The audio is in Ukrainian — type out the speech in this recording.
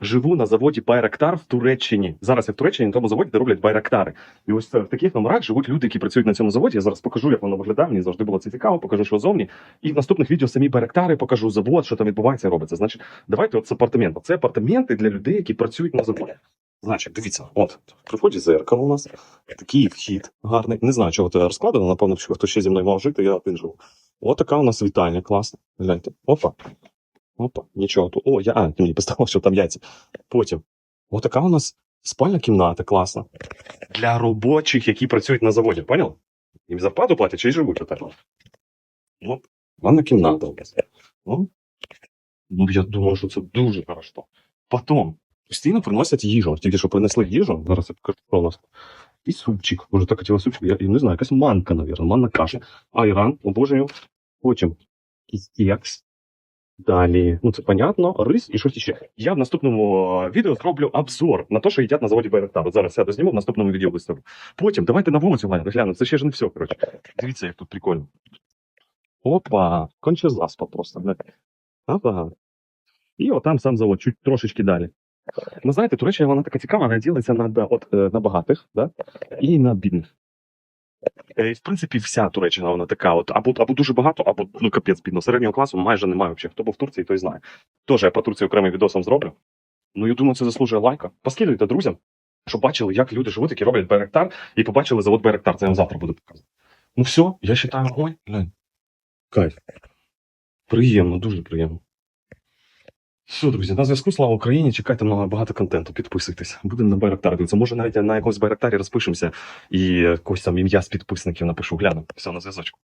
живу на заводі Байрактар в Туреччині. Зараз я в Туреччині на тому заводі, де роблять байрактари. І ось в таких номерах живуть люди, які працюють на цьому заводі. Я зараз покажу, як воно виглядає. Мені завжди було це цікаво, покажу, що зовні. І в наступних відео самі байрактари покажу завод, що там відбувається робиться. Значить, давайте от з апартаментів. Це апартаменти для людей, які працюють на заводі. Значить, дивіться, от при вході зеркало у нас такий вхід гарний. Не знаю, чого це розкладено. Напевно, що хто ще зі мною мав жити, я один живу. От така у нас вітальня, класна. Гляньте. Опа. Опа, нічого тут. О, я. А, мені поставив, що там яйця. Потім. От така у нас спальна кімната, класна. Для робочих, які працюють на заводі, поняв? Їм зарплату платять чи й живуть отак. От, ванна кімната у нас. Ну, ну, я думаю, що це дуже хорошо. Потім постійно приносять їжу. Тільки що принесли їжу, зараз я покажу, що нас. І супчик. Може, так хотіла супчик. Я, не знаю, якась манка, навірно, манна каша. Айран, обожнюю. Потім кекс. Далі, ну це понятно, рис і щось ще. Я в наступному е, відео зроблю обзор на те, що їдять на заводі Байрактар. Зараз сяду зніму, в наступному відео виставлю. Потім давайте на вулицю глянемо, глянемо. Це ще ж не все, коротше. Дивіться, як тут прикольно. Опа, конче заспа просто. блядь. Ага. І отам сам завод, чуть трошечки далі. Ну, знаєте, Туреччина вона така цікава, вона ділиться на, да, от, е, на багатих да? і на бідних. Е, В принципі, вся Туреччина вона така, от або, або дуже багато, або ну капець бідно. Середнього класу майже немає взагалі. Хто був в Турції, той знає. Тож я про Турцію окремий відосом зроблю. Ну, я думаю, це заслужує лайка. Поскидуйте друзям, щоб бачили, як люди живуть, які роблять Байрактар, і побачили завод Байрактар. Це я вам завтра буду показувати. Ну все, я вважаю, ой, глянь. Кайф. Приємно, дуже приємно. Все, друзі, на зв'язку слава Україні. Чекайте на багато контенту. Підписуйтесь. Будемо на Байрактар Це Може, навіть на якомусь Байрактарі розпишемося і когось там ім'я з підписників напишу. Гляну. Все на зв'язочку.